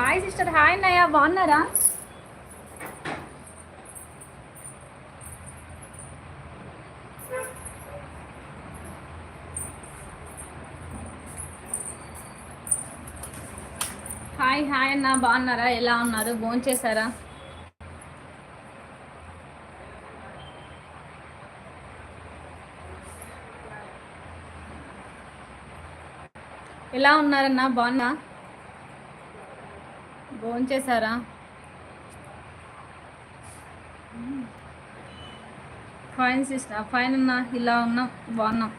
Hi sister hi అన్నయ్య బాగున్నారా hi hi అన్న. బాగున్నారా? ఎలా ఉన్నారు? భోంచేశారా? ఎలా ఉన్నారన్నా? బాగున్నా? భోంచేశారా? ఫైన్ సిస్టర్ ఫైన్ అన్నా ఇలా ఉన్నాం బాగున్నాం.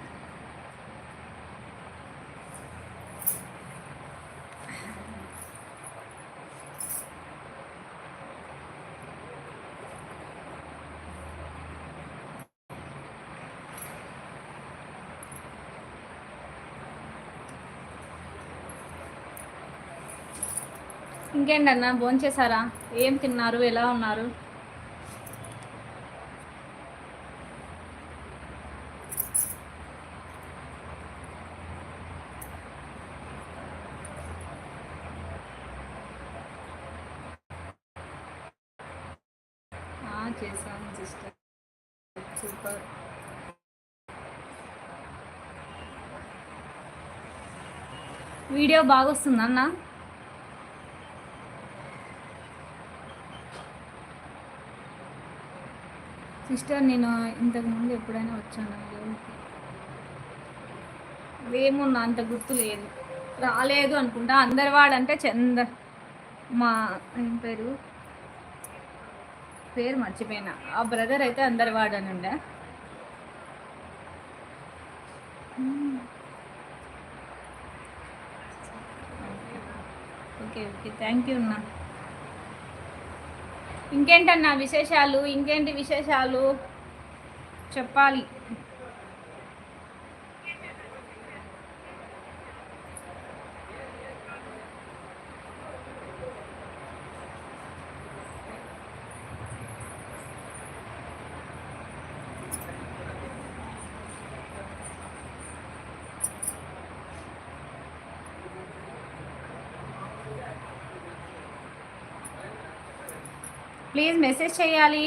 ఇంకేంటన్నా? భోంచేశారా ఏం తిన్నారు? ఎలా ఉన్నారు? ఆ, చేశాను సిస్టర్. సూపర్. వీడియో బాగా వస్తుందన్నా సిస్టర్ నేను ఇంతకుముందు ఎప్పుడైనా వచ్చాను ఏమున్నా అంత గుర్తు లేదు. రాలేదు అనుకుంటా. అందరి వాడంటే చంద. మా ఏం పేరు? పేరు మర్చిపోయినా. ఆ బ్రదర్ అయితే అందరి అని ఉండే. Okay okay. థ్యాంక్ యూ అన్నా. ఇంకేంటన్నా విశేషాలు? ఇంకేంటి విశేషాలు? చెప్పాలి. ప్లీజ్ మెసేజ్ చేయాలి.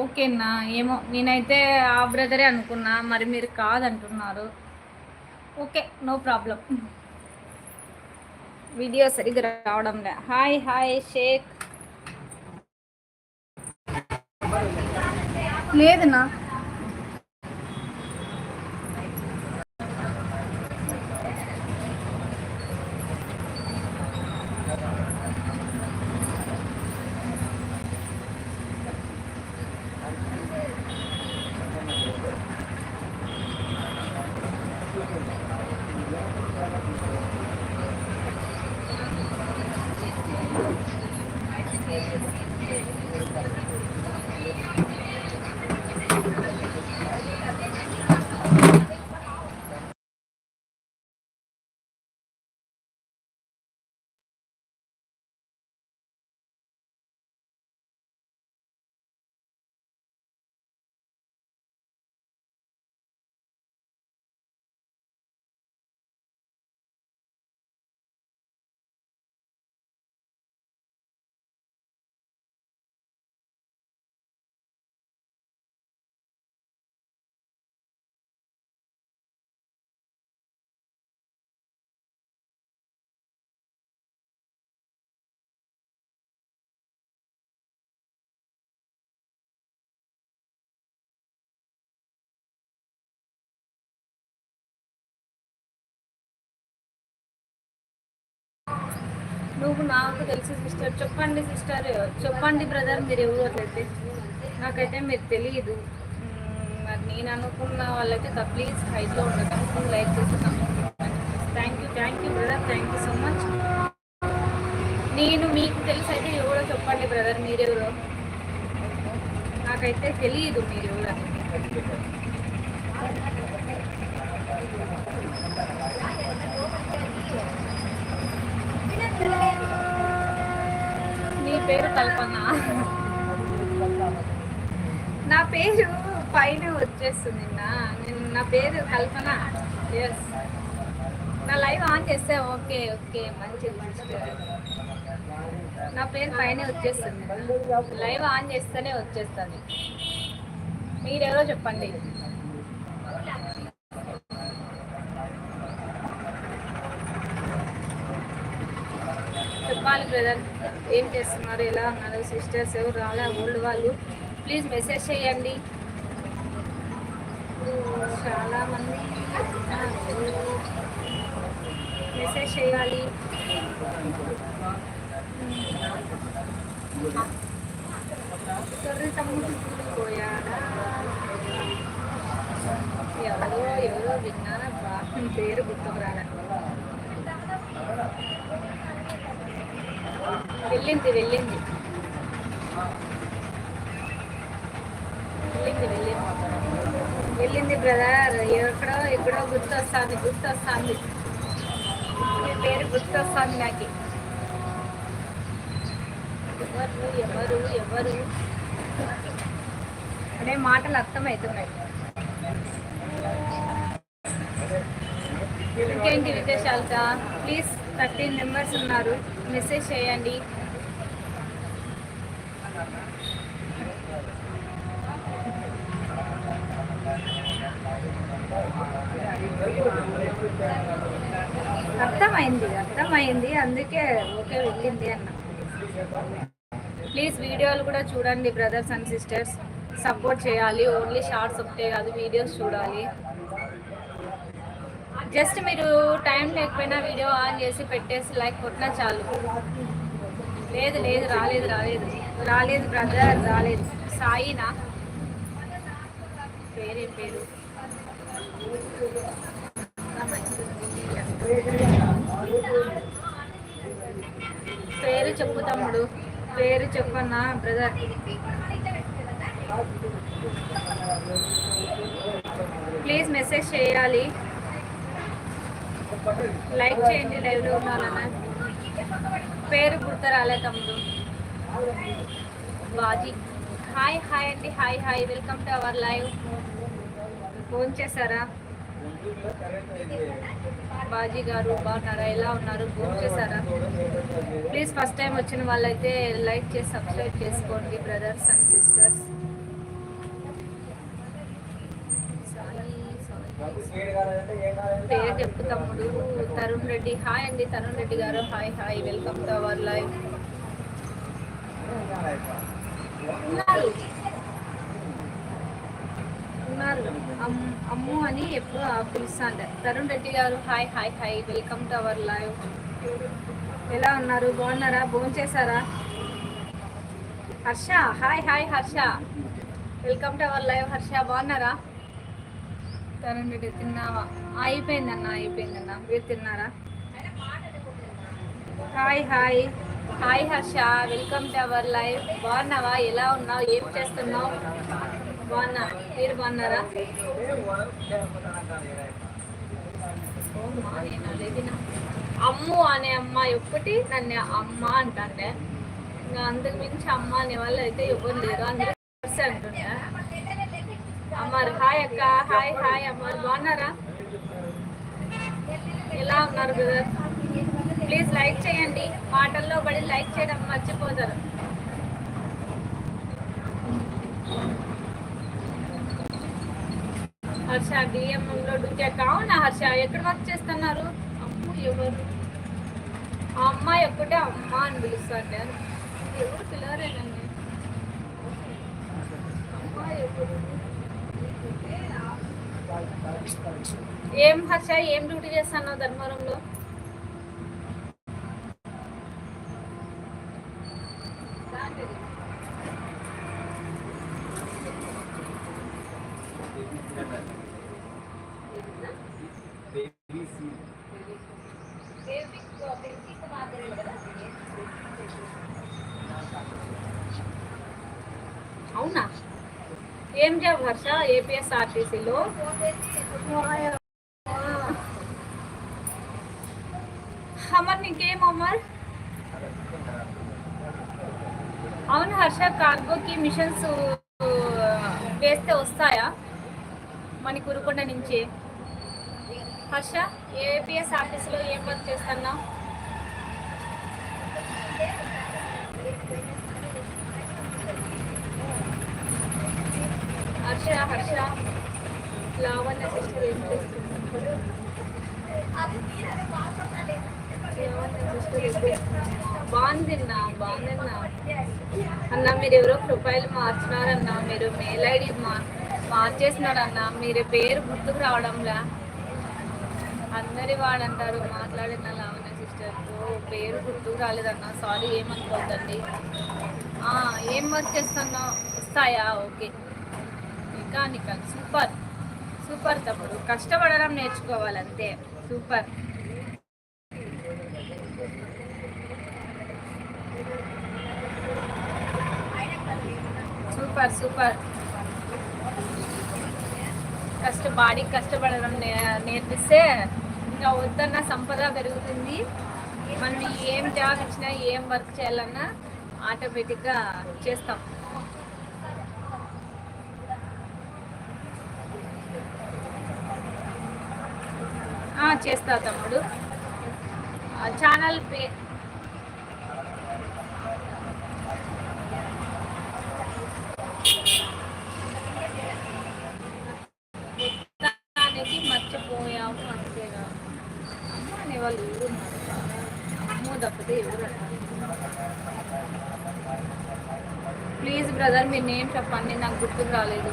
ఓకేనా ఏమో నేనైతే ఆ బ్రదరే అనుకున్నా మరి మీరు కాదంటున్నారు. Okay no problem. వీడియో సరిగ్గా రావడం లే. Hi hi Shaik. లేదన్నా. నువ్వు నాకు తెలిసి సిస్టర్. చెప్పండి సిస్టర్. చెప్పండి బ్రదర్ మీరు ఎవరు అట్లయితే? నాకైతే మీరు తెలియదు మరి నేను అనుకున్న వాళ్ళైతే ప్లీజ్ హైట్లో ఉండకండి. లైక్ చేస్తున్నాను thank you thank you brother thank you so much నేను మీకు తెలిసి అయితే ఎవరో చెప్పండి బ్రదర్ మీరెవరో నాకైతే తెలియదు మీరు ఎవరని పేరు కల్పన. నా పేరు పైన వచ్చేస్తుంది నా నేను నా పేరు కల్పన. ఎస్ నా లైవ్ ఆన్ చేస్తే ఓకే ఓకే మంచిది నా పేరు పైన వచ్చేస్తుంది లైవ్ ఆన్ చేస్తేనే వచ్చేస్తుంది. మీరెవరో చెప్పండి. చెప్పాలి బ్రదర్. ఏం చేస్తున్నారు ఎలా ఉన్నారు సిస్టర్స్ ఎవరు రాలే ఓల్డ్ వాళ్ళు? ప్లీజ్ మెసేజ్ చేయండి. చాలా మంది మెసేజ్ చేయాలి. తొర్రి తమ్ముడు పోయాడా? ఎవరో ఎవరో విన్నారబ్బా పేరు గుర్తుకు రాడా వెళ్ళింది వెళ్ళింది. వెళ్ళింది వెళ్ళింది. వెళ్ళింది బ్రదర్ ఎక్కడో ఎక్కడో గుర్తొస్తుంది గుర్తొస్తుంది. మీ పేరు గుర్తొస్తుంది నాకు. ఎవరు ఎవరు ఎవరు? అనే మాటలు అర్థమవుతున్నాయి. ఇంకేంటి సార్? ప్లీజ్ థర్టీన్ మెంబర్స్ ఉన్నారు. మెసేజ్ చేయండి. అర్థమైంది అర్థమైంది. అందుకే ఓకే వెళ్ళింది అన్న. ప్లీజ్ వీడియోలు కూడా చూడండి బ్రదర్స్ అండ్ సిస్టర్స్. సపోర్ట్ చేయాలి. ఓన్లీ షార్ట్స్ ఒకటే కాదు వీడియోస్ చూడాలి. జస్ట్ మీరు టైం లేకపోయినా వీడియో ఆన్ చేసి పెట్టేసి లైక్ కొట్టినా చాలు. లేదు లేదు రాలేదు రాలేదు. రాలేదు బ్రదర్ రాలేదు. సాయినా? పేరే పేరు? పేరు చెప్పు తమ్ముడు. పేరు చెప్పన్నా బ్రదర్ ప్లీజ్ మెసేజ్ చేయాలి. లైక్ చేయండి లైవ్లో ఉన్నానన్న. పేరు గుర్తు రాలే తమ్ముడు. బాజీ. హాయ్ హాయ్ అండి. Hi hi welcome to our live phone చేశారా? బాజీ గారు బాగున్నారా? ఎలా ఉన్నారు? ఫోన్ చేశారా? ప్లీజ్ ఫస్ట్ టైం వచ్చిన వాళ్ళైతే లైక్ చేసి సబ్స్క్రైబ్ చేసుకోండి బ్రదర్స్ అండ్ సిస్టర్స్. పేరు చెప్పు తమ్ముడు. తరుణ్ రెడ్డి. హాయ్ అండి తరుణ్ రెడ్డి గారు. Hi hi welcome to our live ఉన్నారు. అమ్ము అని ఎప్పుడు పిలుస్తాను తరుణ్ రెడ్డి గారు hi hi hi welcome to our live. ఎలా ఉన్నారు? బాగున్నారా? భోజనం చేశారా? Harsha hi hi Harsha. Welcome to our live Harsha. బాగున్నారా? తరుణ్ రెడ్డి తిన్నావా? అయిపోయిందన్న అయిపోయిందన్న మీరు తిన్నారా? Hi hi. Hi Harsha. Welcome to our live. బాగున్నావా? ఎలా ఉన్నావు? ఏం చేస్తున్నావు? బాగున్నా? మీరు బాగున్నారా? అమ్ము అనే అమ్మాయి ఒక్కటి నన్ను అమ్మ అంటాండే. ఇంకా అందుకు మించి అమ్మ అనే వాళ్ళు అయితే ఎవరు లేరు. అందరూ అంటుండే. అమ్మారు హాయ్ అక్క హాయ్ హాయ్ అమ్మారు బాగున్నారా? ఎలా ఉన్నారు బ్రదర్? ప్లీజ్ లైక్ చేయండి. మాటల్లో పడి లైక్ చేయడం మర్చిపోతారు. హర్ష డిఎంలో డ్యూటీ అవునా హర్ష? ఎక్కడ వర్క్ చేస్తున్నారు? అమ్ము ఎవరు? ఆ అమ్మాయి ఒక్కటే అమ్మ అని పిలుస్తాండే ఎవరు పిల్లరేనండి ఏం హర్ష? ఏం డ్యూటీ చేస్తాను ధర్మవరంలో? అవునా? ఏం జాబ్ హర్ష? ఏపీఎస్ఆర్టీసీలో అమర్ నీకేం అమర్? అవును హర్ష కార్గోకి మిషన్స్ వేస్తే వస్తాయా? మన కురుకొండ నుంచి. హర్ష ఏపీఎస్ ఆఫీస్లో ఏం వర్క్ చేస్తున్నావు? హర్ష హర్ష లావణ్య సిస్టర్ ఏం చేస్తుంది? బాగుందిన్నా బాగుందన్నా. అన్న మీరు ఎవరో ప్రొఫైల్ మార్చినారన్నా మీరు మెయిల్ ఐడి మార్చేసినారన్నా మీరు పేరు గుర్తుకు రావడంలా? అందరి వాడంటారు మాట్లాడిన లావణ్య సిస్టర్తో పేరు గుర్తు రాలేదన్నా సారీ ఏమనుకోవద్దండి ఏం వర్క్ చేస్తున్నా? వస్తాయా? ఓకే. మెకానికల్ సూపర్ సూపర్ తమ్ముడు. కష్టపడడం నేర్చుకోవాలంతే. సూపర్ సూపర్ సూపర్ కష్ట బాడీ కష్టపడడం నే- నేర్పిస్తే ఇంకా వద్దన్న సంపద పెరుగుతుంది. మనం ఏం జాబ్ ఇచ్చినా ఏం వర్క్ చేయాలన్నా ఆటోమేటిక్గా చేస్తాం. ఆ, చేస్తా తమ్ముడు. ఛానల్ పే అనేది మర్చిపోయాము అంతేగా అమ్మ అనే వాళ్ళు ఎవరు అమ్మో తప్పితే ఎవరు ప్లీజ్ బ్రదర్ మీ నేమ్ చెప్పండి నాకు గుర్తుకు రాలేదు.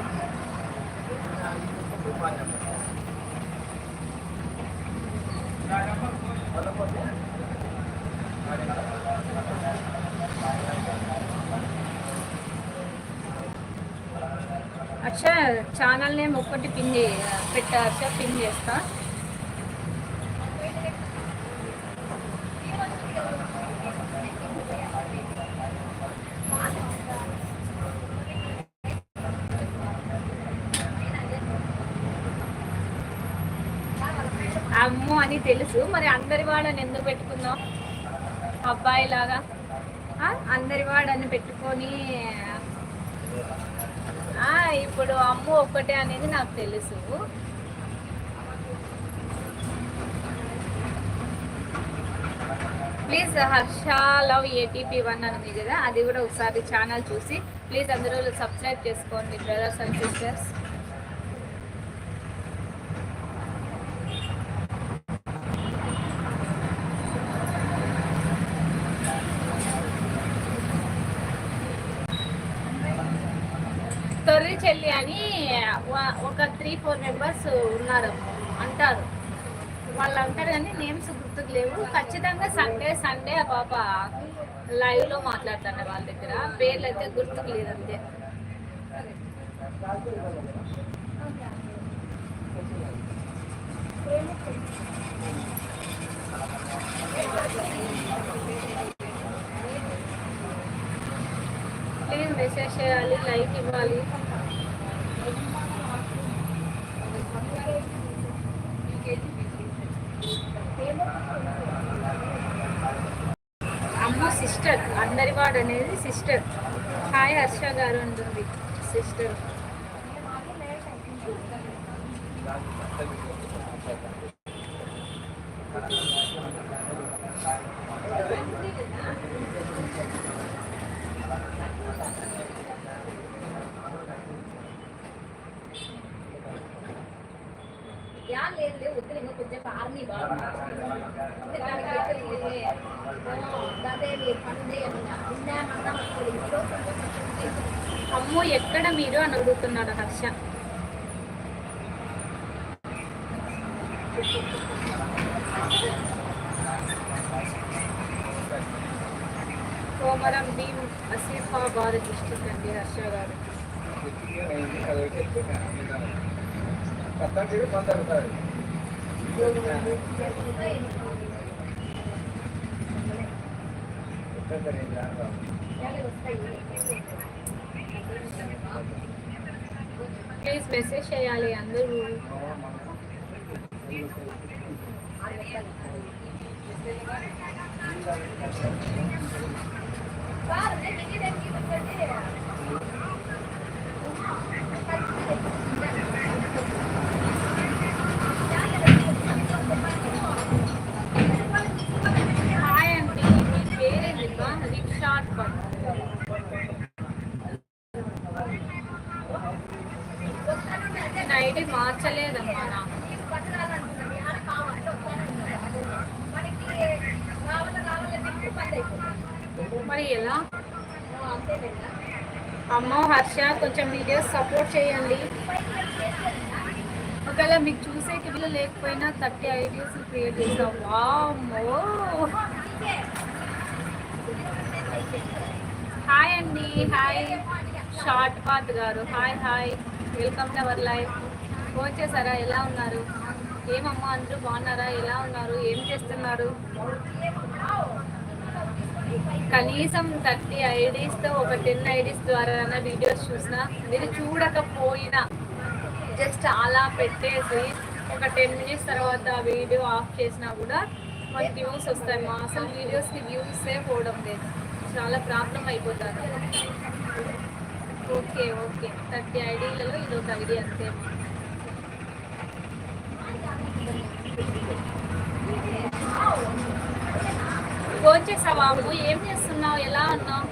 అచ్చా ఛానల్ నేమ్ ఒక్కటి పిన్ పెట్ట అచ్చా పిన్ చేస్తా అమ్మో అని తెలుసు మరి అందరి వాడని ఎందుకు పెట్టుకుందాం? అబ్బాయి లాగా అందరి వాడని పెట్టుకొని ఇప్పుడు అమ్ము ఒక్కటే అనేది నాకు తెలుసు. Please Harsha love ATP one అని కదా అది కూడా ఒకసారి ఛానల్ చూసి ప్లీజ్ అందరూ సబ్స్క్రైబ్ చేసుకోండి బ్రదర్స్ అండ్ సిస్టర్స్ తొర్రి చెల్లి అని వ- ఒక త్రీ ఫోర్ మెంబర్స్ ఉన్నారు. అంటారు. వాళ్ళు అంటారు కానీ నేమ్స్ గుర్తుకు లేవు. ఖచ్చితంగా సండే సండే ఆ పాప లైవ్లో మాట్లాడతాను వాళ్ళ దగ్గర. పేర్లు అయితే గుర్తుకు లేదు అంతే. ప్లీజ్ మెసేజ్ చేయాలి? లైక్ ఇవ్వాలి అమ్మ సిస్టర్ అందరి వాడు అనేది సిస్టర్. హాయ్ హర్ష గారు ఉంటుంది సిస్టర్ అమ్మో ఎక్కడ మీరు అని అడుగుతున్నాడు హర్ష కోమరం భీం అసీఫాబాద్ డిస్టిక్ అండి హర్ష గారు. వస్తాయి ప్లీజ్ మెసేజ్ చేయాలి అందరూ హాయ్ అండి మీ పేరేంటిబ్బా రిక్షా పట్ నేను ఐడి మార్చలేదమ్మా మరి ఎలా? అమ్మో హర్ష కొంచెం వీడియోస్ సపోర్ట్ చేయండి. ఒకవేళ మీకు చూసే కిలో లేకపోయినా థర్టీ ఐడియాస్ క్రియేట్ చేసాం వామ్మో. హాయ్ అండి హాయ్. షార్ట్ పాత్ గారు. Hi hi. Welcome to our life. Phone చేశారా ఎలా ఉన్నారు? ఏమమ్మా అందరూ బాగున్నారా? ఎలా ఉన్నారు? ఏం చేస్తున్నారు? కనీసం థర్టీ ఐడీస్తో ఒక టెన్ ఐడీస్ ద్వారా వీడియోస్ చూసినా మీరు చూడకపోయినా జస్ట్ అలా పెట్టేసి ఒక టెన్ మినిట్స్ తర్వాత వీడియో ఆఫ్ చేసినా కూడా మనకి వ్యూస్ వస్తాయి. మా అసలు వీడియోస్కి వ్యూసే పోవడం లేదు. చాలా ప్రాబ్లం అయిపోతుంది. Okay okay. థర్టీ ఐడీలలో ఇది ఒక ఐడి అంతే ఫోన్ చేసావా బాబు? ఏం చేస్తున్నావు? ఎలా ఉన్నావు?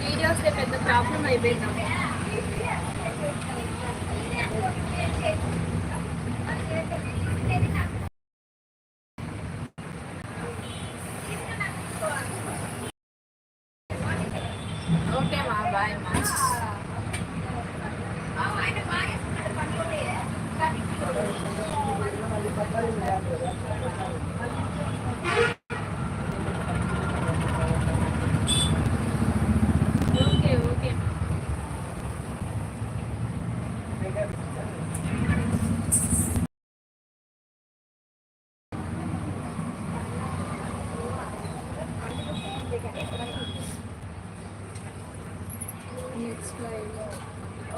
వీడియోస్ పెద్ద ప్రాబ్లం అయిపోయింది ఓకే మా బాయ్ మా ఓకే ఓకే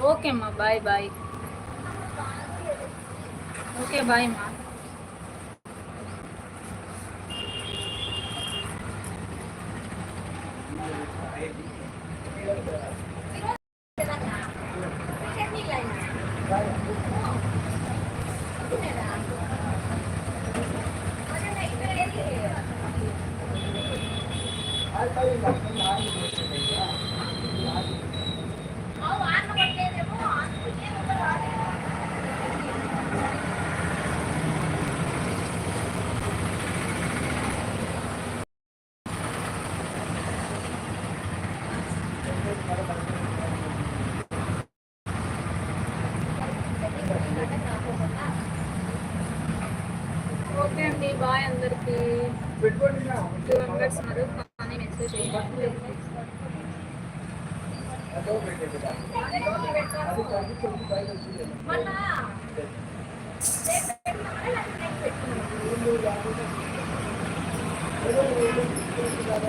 ఓకే అమ్మా బాయ్ బాయ్ ఓకే బాయ్ అమ్మా ఓకే అండి బాయ్ అందరికి టూ మెంబర్స్ ఉన్నారు కానీ మెసేజ్ చేయండి కాదు ఒకసారి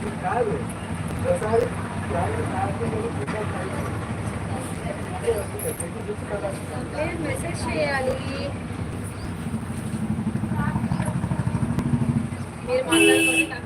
అంటే మెసేజ్ చేయాలి మీరు మాట్లాడుకొని